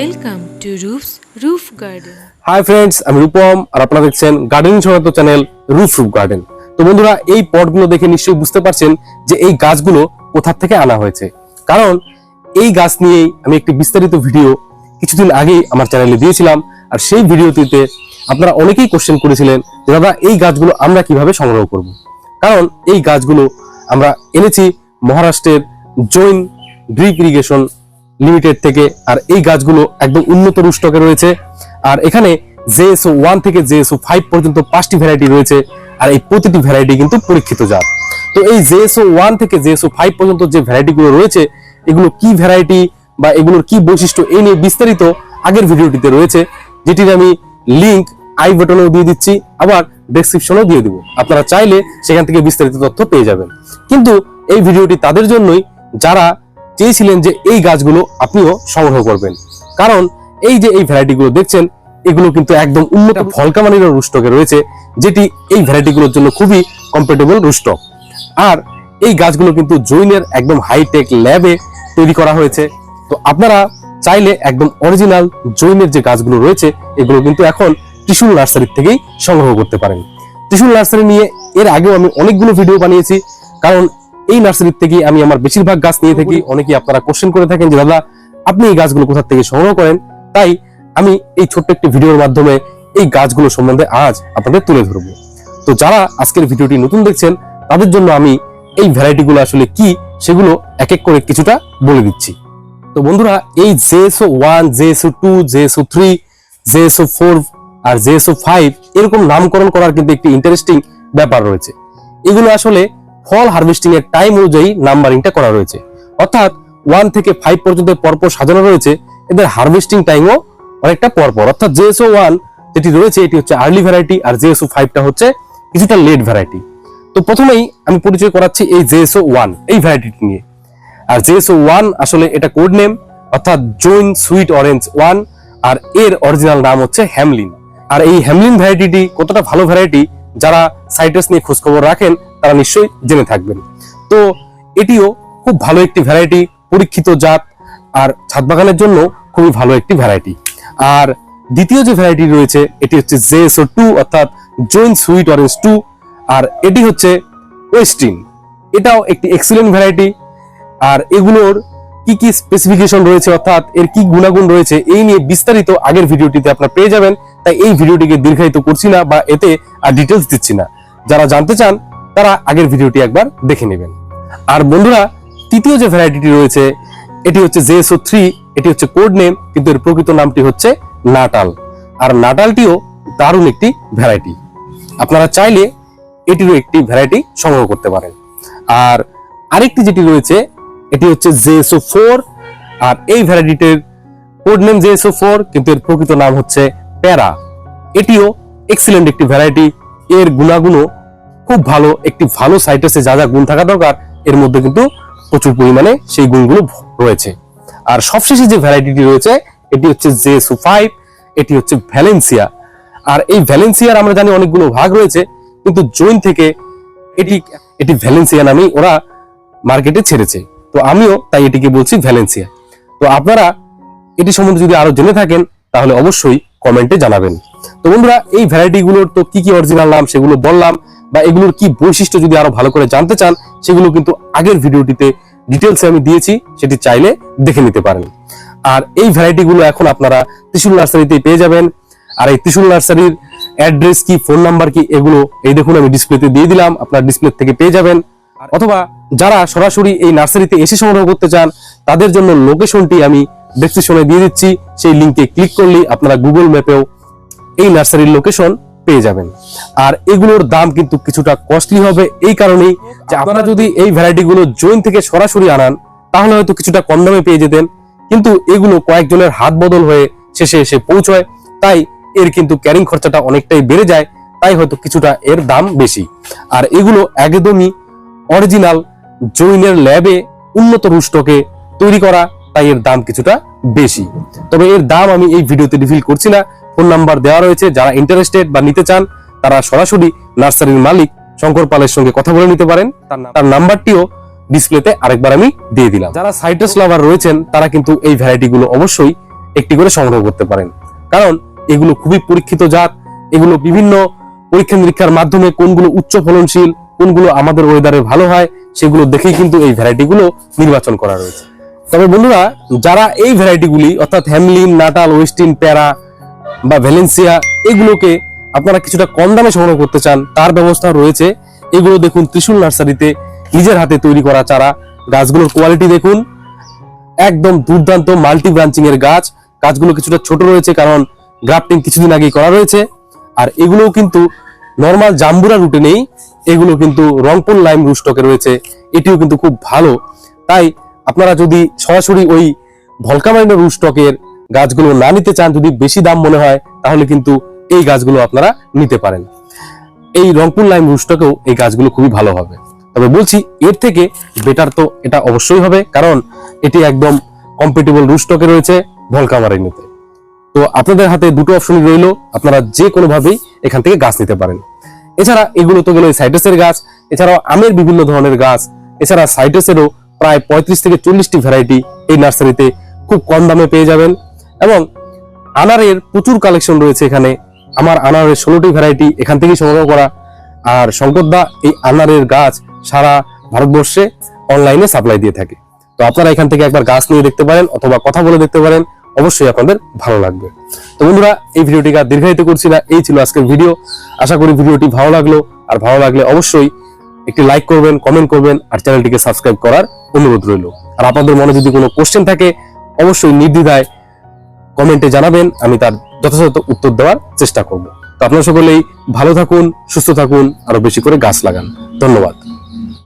Roof's Roof Garden. High friends আমি রূপম আর আপনারা দেখছেন গার্ডেনিং সংক্রান্ত চ্যানেল রুফ রুফ গার্ডেন তো বন্ধুরা, এই পটগুলো দেখে নিশ্চয়ই বুঝতে পারছেন যে এই গাছগুলো কোথা থেকে আনা হয়েছে। কারণ এই গাছ নিয়েই আমি একটি বিস্তারিত ভিডিও কিছুদিন আগেই আমার চ্যানেলে দিয়েছিলাম। আর সেই ভিডিওটিতে আপনারা অনেকেই কোশ্চেন করেছিলেন যে, দাদা, এই গাছগুলো আমরা কীভাবে সংগ্রহ করব? কারণ এই গাছগুলো আমরা এনেছি মহারাষ্ট্রের জৈন ড্রিপ ইরিগেশন লিমিটেড থেকে আর এই গাছগুলো একদম উন্নত রুস্টকে রয়েছে। আর এখানে জেএসও ওয়ান থেকে জেএসও ফাইভ পর্যন্ত পাঁচটি ভ্যারাইটি রয়েছে আর এই প্রতিটি ভ্যারাইটি কিন্তু পরীক্ষিত জাত। তো এই জেএসও ওয়ান থেকে জেএসও ফাইভ পর্যন্ত যে ভ্যারাইটিগুলো রয়েছে, এগুলো কি ভ্যারাইটি বা এগুলোর কি বৈশিষ্ট্য এই নিয়ে বিস্তারিত আগের ভিডিওটিতে রয়েছে, যেটির আমি লিঙ্ক আই বাটনেও দিয়ে দিচ্ছি, আবার ডেসক্রিপশনেও দিয়ে দিব। আপনারা চাইলে সেখান থেকে বিস্তারিত তথ্য পেয়ে যাবেন। কিন্তু এই ভিডিওটি তাদের জন্যই, যারা চেয়েছিলেন যে এই গাছগুলো আপনিও সংগ্রহ করবেন। কারণ এই যে এই ভ্যারাইটিগুলো দেখছেন এগুলো কিন্তু একদম উন্নত ভলকামানির রুস্টকে রয়েছে যেটি এই ভ্যারাইটিগুলোর জন্য খুবই কম্পেটেবল রুস্টক আর এই গাছগুলো কিন্তু জৈনের একদম হাইটেক ল্যাবে তৈরি করা হয়েছে। তো আপনারা চাইলে একদম অরিজিনাল জৈনের যে গাছগুলো রয়েছে এগুলো কিন্তু এখন ত্রিশুল নার্সারি থেকেই সংগ্রহ করতে পারেন। ত্রিশুল নার্সারি নিয়ে এর আগেও আমি অনেকগুলো ভিডিও বানিয়েছি কারণ এই নার্সারি থেকে আমি আমার বেশিরভাগ গাছ নিয়ে থাকি। অনেকেই আপনারা কোশ্চেন করে থাকেন যে দাদা আপনি এই গাছগুলো কোথা থেকে সংগ্রহ করেন? তাই আমি এই ছোট্ট একটি ভিডিওর মাধ্যমে এই গাছগুলো সম্বন্ধে আজ আপনাদের তুলে ধরবো। তো যারা আজকের ভিডিওটি নতুন দেখছেন তাদের জন্য আমি এই ভ্যারাইটিগুলো আসলে কি সেগুলো এক এক করে কিছুটা বলে দিচ্ছি। তো বন্ধুরা এই JSO one JSO two JSO three JSO four আর জেএসও ফাইভ এরকম নামকরণ করার কিন্তু একটি ইন্টারেস্টিং ব্যাপার রয়েছে। এগুলো আসলে ফল হারভেস্টিং এর টাইম অনুযায়ী নাম্বারিংটা করা রয়েছে। অর্থাৎ ওয়ান থেকে ফাইভ পর্যন্ত পরপর সাজানো রয়েছে, এদের হারভেস্টিং টাইমও অনেকটা পরপর। অর্থাৎ জেএসও ওয়ান যেটি রয়েছে, এটি হচ্ছে আর্লি ভ্যারাইটি আর জেএসও ফাইভটা হচ্ছে কিছুটা লেট ভ্যারাইটি তো প্রথমেই আমি পরিচয় করাচ্ছি এই জেএসও ওয়ান এই ভ্যারাইটিটি নিয়ে। আর জেএসও ওয়ান আসলে এটা কোড নেম অর্থাৎ জৈন সুইট অরেঞ্জ ওয়ান আর এর অরিজিনাল নাম হচ্ছে হ্যামলিন আর এই হ্যামলিন ভ্যারাইটিটি কতটা ভালো ভ্যারাইটি যারা সাইট্রাস নিয়ে খোঁজখবর রাখেন তারা নিশ্চয়ই জেনে থাকবেন। তো এটিও খুব ভালো একটি ভ্যারাইটি পরীক্ষিত জাত, আর ছাদ বাগানের জন্য খুবই ভালো একটি ভ্যারাইটি আর দ্বিতীয় যে ভ্যারাইটি রয়েছে, এটি হচ্ছে জেএসও টু অর্থাৎ জৈন সুইট অরেঞ্জ টু আর এটি হচ্ছে ওয়েস্টিন এটাও একটি এক্সিলেন্ট ভ্যারাইটি আর এগুলোর কি কি স্পেসিফিকেশন রয়েছে, অর্থাৎ এর কি গুণাগুণ রয়েছে, এই নিয়ে বিস্তারিত আগের ভিডিওটিতে আপনারা পেয়ে যাবেন। তাই এই ভিডিওটিকে দীর্ঘায়িত করছি না বা এতে আর ডিটেলস দিচ্ছি না। যারা জানতে চান তারা আগের ভিডিওটি একবার দেখে নেবেন। আর বন্ধুরা, তৃতীয় যে ভ্যারাইটিটি রয়েছে, এটি হচ্ছে জেএসও থ্রি, এটি হচ্ছে কোড নেম কিন্তু এর প্রকৃত নামটি হচ্ছে নাটাল। আর নাটালটিও দারুণ একটি ভ্যারাইটি আপনারা চাইলে এটিরও একটি ভ্যারাইটি সংগ্রহ করতে পারেন। আর আরেকটি যেটি রয়েছে, এটি হচ্ছে জেএসও ফোর, আর এই ভ্যারাইটিটির কোড নেম জেএসও ফোর, কিন্তু এর প্রকৃত নাম হচ্ছে প্যারা। এটিও এক্সিলেন্ট একটি ভ্যারাইটি এর গুণাগুণও খুব ভালো, একটি ভালো সাইটাসে যা যা গুণ থাকা দরকার, এর মধ্যে কিন্তু প্রচুর পরিমাণে সেই গুণগুলো রয়েছে। আর সবশেষে যে ভ্যারাইটিটি রয়েছে, এটি হচ্ছে জেএসও ফাইভ এটি হচ্ছে ভ্যালেন্সিয়া আর এই ভ্যালেন্সিয়ার আমরা জানি অনেকগুলো ভাগ রয়েছে, কিন্তু জৈন থেকে এটি এটি ভ্যালেন্সিয়া নামেই ওরা মার্কেটে ছেড়েছে। তো আমিও তাই এটিকে বলছি ভ্যালেন্সিয়া তো আপনারা এটি সম্বন্ধে যদি আরও জেনে থাকেন, তাহলে অবশ্যই কমেন্টে জানাবেন। তো বন্ধুরা, এই ভ্যারাইটিগুলোর তো কি কি অরিজিনাল নাম, সেগুলো বললাম। বা এগুলোর কি বৈশিষ্ট্য যদি আরও ভালো করে জানতে চান, সেগুলো কিন্তু আগের ভিডিওটিতে ডিটেলসে আমি দিয়েছি, সেটি চাইলে দেখে নিতে পারেন। আর এই ভ্যারাইটি গুলো এখন আপনারা ত্রিশুল নার্সারিতে পেয়ে যাবেন। আর এই ত্রিশুল নার্সারির অ্যাড্রেস কি, ফোন নাম্বার কি, এগুলো এই দেখুন আমি ডিসপ্লেতে দিয়ে দিলাম, আপনার ডিসপ্লে থেকে পেয়ে যাবেন। অথবা যারা সরাসরি এই নার্সারিতে এসে সংগ্রহ করতে চান, তাদের জন্য লোকেশনটি আমি ডেসক্রিপশনে দিয়ে দিচ্ছি। সেই লিঙ্কে ক্লিক করলেই আপনারা গুগল ম্যাপেও এই নার্সারির লোকেশন পেয়ে যাবেন। আর এগুলোর দাম কিন্তু কিছুটা কস্টলি হবে এই কারণেই যে আপনারা যদি এই ভ্যারাইটি গুলো জৈন থেকে সরাসরি আনান, তাহলে হয়তো কিছুটা কম দামে পেয়ে যেতেন। কিন্তু এগুলো কয়েকজনের হাত বদল হয়ে শেষে এসে পৌঁছয়, তাই এর কিন্তু ক্যারিং খরচাটা অনেকটাই বেড়ে যায়, তাই হয়তো কিছুটা এর দাম বেশি। আর এগুলো একদমই অরিজিনাল জৈনের ল্যাবে উন্নত রুষ্টকে তৈরি করা, তাই এর দাম কিছুটা বেশি। তবে এর দাম আমি এই ভিডিওতে রিভিল করছি না ফোন নাম্বার দেওয়া রয়েছে। যারা ইন্টারেস্টেড বা নিতে চান তারা সরাসরি নার্সারির মালিক শঙ্কর পালের সঙ্গে কথা বলে নিতে পারেন। তার নাম্বারটিও ডিসপ্লেতে আরেকবার আমি দিয়ে দিলাম। যারা সাইটাস লাভার রয়েছেন তারা কিন্তু এই ভ্যারাইটি গুলো অবশ্যই একটি করে সংগ্রহ করতে পারেন। কারণ এগুলো খুবই পরীক্ষিত জাত এগুলো বিভিন্ন পরীক্ষা নিরীক্ষার মাধ্যমে কোনগুলো উচ্চ ফলনশীল কোনগুলো আমাদের ওয়েদারে ভালো হয় সেগুলো দেখেই কিন্তু এই ভ্যারাইটিগুলো নির্বাচন করা রয়েছে। তবে বন্ধুরা যারা এই ভ্যারাইটিগুলি অর্থাৎ হ্যামলিন নাটাল ওয়েস্টিন প্যারা বা ভ্যালেন্সিয়া এগুলোকে আপনারা কিছুটা কম দামে সংগ্রহ করতে চান, তার ব্যবস্থা রয়েছে। এগুলো দেখুন ত্রিশুল নার্সারিতে নিজের হাতে তৈরি করা চারা। গাছগুলোর কোয়ালিটি দেখুন। একদম দুর্দান্ত মাল্টি ব্রাঞ্চিং এর গাছ। গাছগুলো কিছুটা ছোট রয়েছে কারণ গ্রাফটিং কিছুদিন আগেই করা রয়েছে। আর এগুলোও কিন্তু নর্মাল জাম্বুরা রুটে নেই। এগুলো কিন্তু রংপুর লাইম রুস্টকে রয়েছে। এটিও কিন্তু খুব ভালো। তাই আপনারা যদি সরাসরি ওই ভলকামাইন্ড রুস্টকের গাছগুলো না নিতে চান, যদি বেশি দাম মনে হয়, তাহলে কিন্তু এই গাছগুলো আপনারা নিতে পারেন। এই রংপুর লাইম রুস্টকেও এই গাছগুলো খুবই ভালো হবে। তবে বলছি, এর থেকে বেটার তো এটা অবশ্যই হবে, কারণ এটি একদম কম্পিটেবল রুস্টকে রয়েছে ভলকামারিনিতে তো আপনাদের হাতে দুটো অপশনই রইল, আপনারা যে কোনো ভাবেই এখান থেকে গাছ নিতে পারেন। এছাড়া এগুলো তো গেল সাইটাসের গাছ, এছাড়াও আমের বিভিন্ন ধরনের গাছ, এছাড়া সাইটাসেরও প্রায় পঁয়ত্রিশ থেকে চল্লিশটি ভ্যারাইটি এই নার্সারিতে খুব কম দামে পেয়ে যাবেন। এবং আনারের প্রচুর কালেকশন রয়েছে এখানে। আমার আনারের ষোলোটি ভ্যারাইটি এখান থেকেই সংগ্রহ করা। আর শঙ্করদা, এই আনারের গাছ সারা ভারতবর্ষে অনলাইনে সাপ্লাই দিয়ে থাকে। তো আপনারা এখান থেকে একবার গাছ নিয়ে দেখতে পারেন অথবা কথা বলে দেখতে পারেন। অবশ্যই আপনাদের ভালো লাগবে। তো বন্ধুরা, এই ভিডিওটিকে আর দীর্ঘায়িত করছি না। এই ছিল আজকের ভিডিও আশা করি ভিডিওটি ভালো লাগল। আর ভালো লাগলে অবশ্যই একটি লাইক করবেন কমেন্ট করবেন আর চ্যানেলটিকে সাবস্ক্রাইব করার অনুরোধ রইল। আর আপনাদের মনে যদি কোনো কোশ্চেন থাকে, অবশ্যই নির্দ্বিধায় কমেন্টে জানাবেন, আমি তার যথাযথ উত্তর দেওয়ার চেষ্টা করব। তো আপনারা সকলেই ভালো থাকুন, সুস্থ থাকুন, আরও বেশি করে গাছ লাগান। ধন্যবাদ।